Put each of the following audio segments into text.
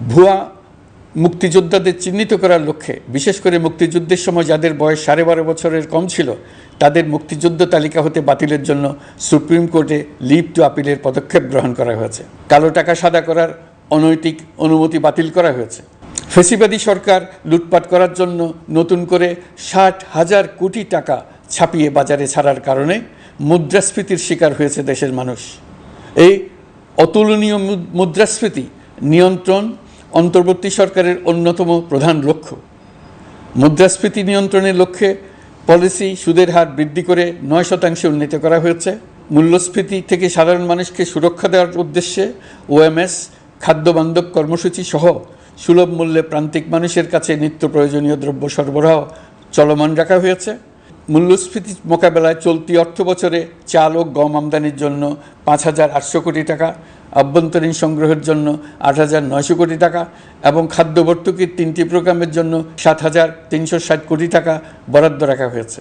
ভুয়া মুক্তিযোদ্ধাদের চিহ্নিত করার লক্ষ্যে, বিশেষ করে মুক্তিযুদ্ধের সময় যাদের বয়স সাড়ে বারো বছরের কম ছিল, তাদের মুক্তিযুদ্ধ তালিকা হতে বাতিলের জন্য সুপ্রিম কোর্টে লিভ টু আপিলের পদক্ষেপ গ্রহণ করা হয়েছে। কালো টাকা সাদা করার অনৈতিক অনুমতি বাতিল করা হয়েছে। ফেসিবাদী সরকার লুটপাট করার জন্য নতুন করে ষাট হাজার কোটি টাকা ছাপিয়ে বাজারে ছাড়ার কারণে মুদ্রাস্ফীতির শিকার হয়েছে দেশের মানুষ। এই অতুলনীয় মুদ্রাস্ফীতি নিয়ন্ত্রণ অন্তর্বর্তী সরকারের অন্যতম প্রধান লক্ষ্য। মুদ্রাস্ফীতি নিয়ন্ত্রণের লক্ষ্যে পলিসি সুদের হার বৃদ্ধি করে নয় শতাংশে উন্নীত করা হয়েছে। মূল্যস্ফীতি থেকে সাধারণ মানুষকে সুরক্ষা দেওয়ার উদ্দেশ্যে ওএমএস, খাদ্যবান্ধব কর্মসূচি সহ সুলভ মূল্যে প্রান্তিক মানুষের কাছে নিত্য প্রয়োজনীয় দ্রব্য সরবরাহ চলমান রাখা হয়েছে। মূল্যস্ফীতি মোকাবেলায় চলতি অর্থ বছরে চাল ও গম আমদানির জন্য পাঁচ হাজার আটশো কোটি টাকা আভ্যন্তরীণ সংগ্রহের জন্য আট হাজার নয়শো কোটি টাকা এবং খাদ্য ভর্তুকির তিনটি প্রোগ্রামের জন্য সাত হাজার তিনশো ষাট কোটি টাকা বরাদ্দ রাখা হয়েছে।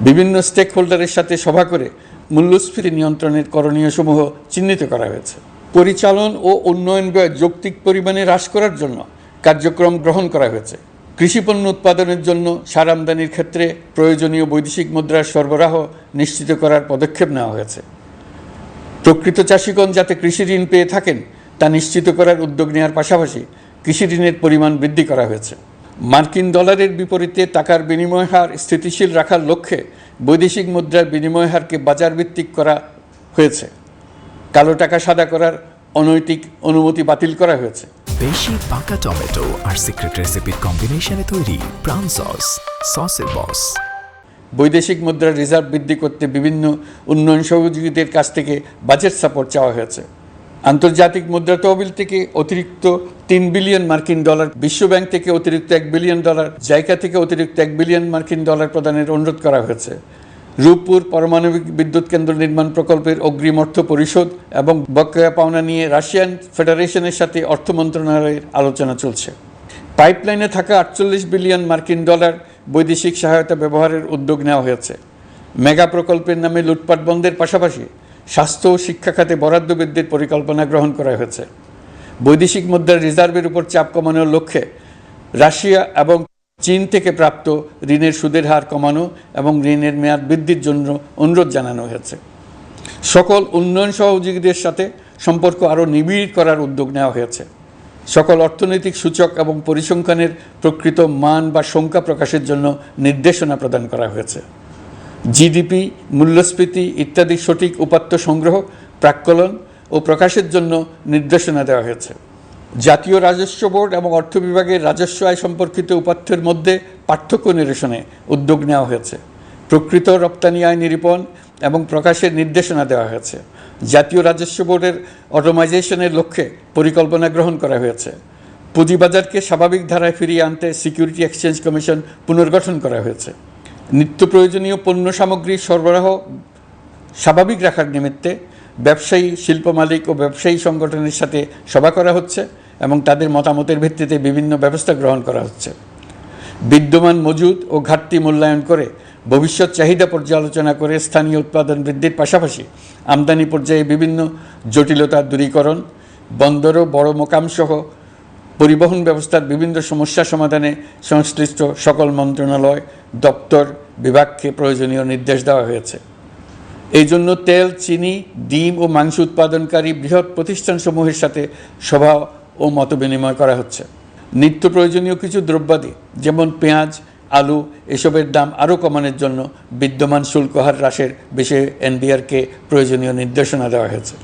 বিভিন্ন স্টেক হোল্ডারের সাথে সভা করে মূল্যস্ফীতি নিয়ন্ত্রণের করণীয় সমূহ চিহ্নিত করা হয়েছে। পরিচালন ও উন্নয়ন ব্যয় যৌক্তিক পরিমাণে হ্রাস করার জন্য কার্যক্রম গ্রহণ করা হয়েছে। কৃষিপণ্য উৎপাদনের জন্য সার আমদানির ক্ষেত্রে প্রয়োজনীয় বৈদেশিক মুদ্রার সরবরাহ নিশ্চিত করার পদক্ষেপ নেওয়া হয়েছে। প্রকৃত চাষিগণ যাতে কৃষি ঋণ পেয়ে থাকেন, তা নিশ্চিত করার উদ্যোগ নেওয়ার পাশাপাশি কৃষি ঋণের পরিমাণ বৃদ্ধি করা হয়েছে। মার্কিন ডলারের বিপরীতে টাকার বিনিময় হার স্থিতিশীল রাখার লক্ষ্যে বৈদেশিক মুদ্রার বিনিময় হারকে বাজার ভিত্তিক করা হয়েছে। কালো টাকা সাদা করার অনৈতিক অনুমতি বাতিল করা হয়েছে। বেশি পাকা টমেটো আর সিক্রেট রেসিপির কম্বিনেশনে তৈরি প্রাণ সস, সসের বস। বৈদেশিক মুদ্রার রিজার্ভ বৃদ্ধি করতে বিভিন্ন উন্নয়ন সহযোগীদের কাছ থেকে বাজেট সাপোর্ট চাওয়া হয়েছে। আন্তর্জাতিক মুদ্রা তহবিল থেকে অতিরিক্ত তিন বিলিয়ন মার্কিন ডলার, বিশ্বব্যাংক থেকে অতিরিক্ত এক বিলিয়ন ডলার জায়গা থেকে অতিরিক্ত এক বিলিয়ন মার্কিন ডলার প্রদানের অনুরোধ করা হয়েছে। রূপপুর পারমাণবিক বিদ্যুৎ কেন্দ্র নির্মাণ প্রকল্পের অগ্রিম অর্থ পরিশোধ এবং বকেয়া পাওনা নিয়ে রাশিয়ান ফেডারেশনের সাথে অর্থ মন্ত্রণালয়ের আলোচনা চলছে। পাইপলাইনে থাকা আটচল্লিশ বিলিয়ন মার্কিন ডলার বৈদেশিক সহায়তা ব্যবহারের উদ্যোগ নেওয়া হয়েছে। মেগা প্রকল্পের নামে লুটপাট বন্ধের পাশাপাশি স্বাস্থ্য ও শিক্ষা খাতে বরাদ্দ বৃদ্ধির পরিকল্পনা গ্রহণ করা হয়েছে। বৈদেশিক মুদ্রার রিজার্ভের উপর চাপ কমানোর লক্ষ্যে রাশিয়া এবং চীন থেকে প্রাপ্ত ঋণের সুদের হার কমানো এবং ঋণের মেয়াদ বৃদ্ধির জন্য অনুরোধ জানানো হয়েছে। সকল উন্নয়ন সহযোগীদের সাথে সম্পর্ক আরও নিবিড় করার উদ্যোগ নেওয়া হয়েছে। সকল অর্থনৈতিক সূচক এবং পরিসংখ্যানের প্রকৃত মান বা সংখ্যা প্রকাশের জন্য নির্দেশনা প্রদান করা হয়েছে। জিডিপি মূল্যস্ফীতি ইত্যাদি সঠিক উপাত্ত সংগ্রহ, প্রাক্কলন ও প্রকাশের জন্য নির্দেশনা দেওয়া হয়েছে। জাতীয় রাজস্ব বোর্ড এবং অর্থ বিভাগের রাজস্ব আয় সম্পর্কিত উপাত্তের মধ্যে পার্থক্য নিরসনে উদ্যোগ নেওয়া হয়েছে। প্রকৃত রপ্তানি আয় নিরূপণ এবং প্রকাশের নির্দেশনা দেওয়া হয়েছে। জাতীয় রাজস্ব বোর্ডের অটোমাইজেশনের লক্ষ্যে পরিকল্পনা গ্রহণ করা হয়েছে। পুঁজিবাজারকে স্বাভাবিক ধারায় ফিরিয়ে আনতে সিকিউরিটি এক্সচেঞ্জ কমিশন পুনর্গঠন করা হয়েছে। নিত্য প্রয়োজনীয় পণ্য সামগ্রী সরবরাহ স্বাভাবিক রাখার নিমিত্তে ব্যবসায়ী, শিল্প মালিক ও ব্যবসায়ী সংগঠনের সাথে সভা করা হচ্ছে এবং তাদের মতামতের ভিত্তিতে বিভিন্ন ব্যবস্থা গ্রহণ করা হচ্ছে। বিদ্যমান মজুদ ও ঘাটতি মূল্যায়ন করে ভবিষ্যৎ চাহিদা পর্যালোচনা করে স্থানীয় উৎপাদন বৃদ্ধির পাশাপাশি আমদানি পর্যায়ে বিভিন্ন জটিলতা দূরীকরণ, বন্দর ও বড় মোকামসহ পরিবহন ব্যবস্থার বিভিন্ন সমস্যা সমাধানে সংশ্লিষ্ট সকল মন্ত্রণালয়, দপ্তর, বিভাগকে প্রয়োজনীয় নির্দেশ দেওয়া হয়েছে। এই জন্য তেল, চিনি, ডিম ও মাংস উৎপাদনকারী বৃহৎ প্রতিষ্ঠানসমূহের সাথে সভা ও মতবিনিময় করা হচ্ছে। নিত্য প্রয়োজনীয় কিছু দ্রব্যাদি, যেমন পেঁয়াজ আলু এসবের দাম আরও কমানোর জন্য বিদ্যমান শুল্ক হার হ্রাসের বিষয়ে এনবিআরকে প্রয়োজনীয় নির্দেশনা দেওয়া হয়েছে।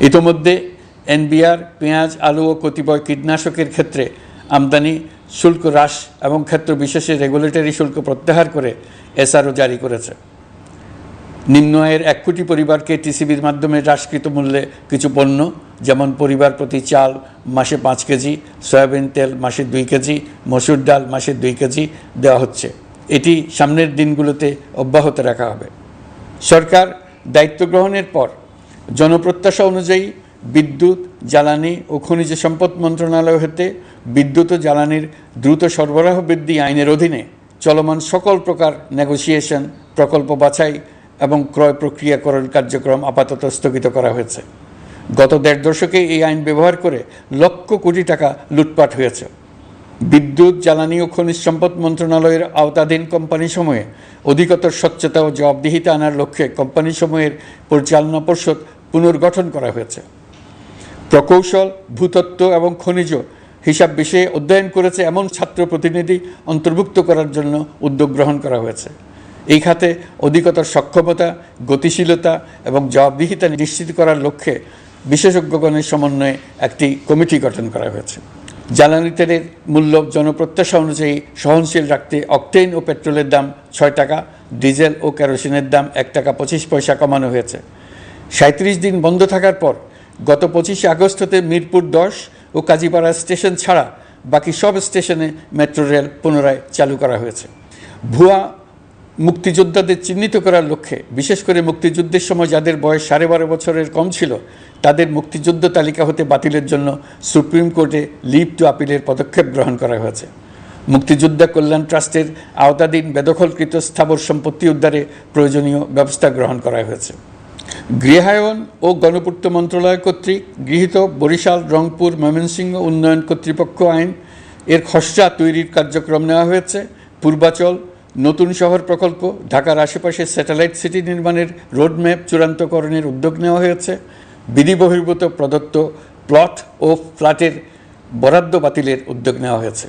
ইতোমধ্যে এনবিআর পেঁয়াজ, আলু ও কতিপয় কীটনাশকের ক্ষেত্রে আমদানি, শুল্ক হ্রাস এবং ক্ষেত্র বিশেষে রেগুলেটরি শুল্ক প্রত্যাহার করে এসআরও জারি করেছে। নিম্ন আয়ের এক কোটি পরিবারকে টিসিবির মাধ্যমে হ্রাসকৃত মূল্যে কিছু পণ্য, যেমন পরিবার প্রতি চাল মাসে পাঁচ কেজি, সয়াবিন তেল মাসে দুই কেজি, মসুর ডাল মাসে দুই কেজি দেওয়া হচ্ছে। এটি সামনের দিনগুলোতে অব্যাহত রাখা হবে। সরকার দায়িত্ব গ্রহণের পর জনপ্রত্যাশা অনুযায়ী বিদ্যুৎ, জ্বালানি ও খনিজ সম্পদ মন্ত্রণালয় হতে বিদ্যুৎ ও জ্বালানির দ্রুত সরবরাহ বৃদ্ধি আইনের অধীনে চলমান সকল প্রকার নেগোসিয়েশন প্রকল্প বাছাই এবং ক্রয় প্রক্রিয়াকরণ কার্যক্রম আপাতত স্থগিত করা হয়েছে। গত দেড় দশকে এই আইন ব্যবহার করে লক্ষ কোটি টাকা লুটপাট হয়েছে। বিদ্যুৎ, জ্বালানি ও খনিজ সম্পদ মন্ত্রণালয়ের আওতাধীন কোম্পানিসমূহে অধিকতর স্বচ্ছতা ও জবাবদিহিতা আনার লক্ষ্যে কোম্পানিসমূহের পরিচালনা পর্ষদ পুনর্গঠন করা হয়েছে। প্রকৌশল, ভূতত্ত্ব এবং খনিজ হিসাব বিষয়ে অধ্যয়ন করেছে এমন ছাত্র প্রতিনিধি অন্তর্ভুক্ত করার জন্য উদ্যোগ গ্রহণ করা হয়েছে। এই খাতে অধিকতর সক্ষমতা, গতিশীলতা এবং জবাবদিহিতা নিশ্চিত করার লক্ষ্যে বিশেষজ্ঞগণের সমন্বয়ে একটি কমিটি গঠন করা হয়েছে। জ্বালানি তেলের মূল্য জনপ্রত্যাশা অনুযায়ী সহনশীল রাখতে অকটেইন ও পেট্রোলের দাম ছয় টাকা, ডিজেল ও কেরোসিনের দাম এক টাকা পঁচিশ পয়সা কমানো হয়েছে। সাঁত্রিশ দিন বন্ধ থাকার পর গত পঁচিশে আগস্ট হতে মিরপুর দশ ও কাজীপাড়া স্টেশন ছাড়া বাকি সব স্টেশনে মেট্রো রেল পুনরায় চালু করা হয়েছে। ভুয়া মুক্তিযোদ্ধাদের চিহ্নিত করার লক্ষ্যে, বিশেষ করে মুক্তিযুদ্ধের সময় যাদের বয়স সাড়ে বারো বছরের কম ছিল, তাদের মুক্তিযুদ্ধ তালিকা হতে বাতিলের জন্য সুপ্রিম কোর্টে লিভ টু আপিলের পদক্ষেপ গ্রহণ করা হয়েছে। মুক্তিযোদ্ধা কল্যাণ ট্রাস্টের আওতাধীন বেদখলকৃত স্থাবর সম্পত্তি উদ্ধারে প্রয়োজনীয় ব্যবস্থা গ্রহণ করা হয়েছে। গৃহায়ন ও গণপূর্ত মন্ত্রণালয় কর্তৃক গৃহীত বরিশাল, রংপুর, ময়মনসিংহ উন্নয়ন কর্তৃপক্ষ আইন, এর খসড়া তৈরির কার্যক্রম নেওয়া হয়েছে। পূর্বাচল নতুন শহর প্রকল্প, ঢাকার আশেপাশে স্যাটেলাইট সিটি নির্মাণের রোডম্যাপ চূড়ান্তকরণের উদ্যোগ নেওয়া হয়েছে। বিধিবহির্ভূত প্রদত্ত প্লট ও ফ্ল্যাটের বরাদ্দ বাতিলের উদ্যোগ নেওয়া হয়েছে।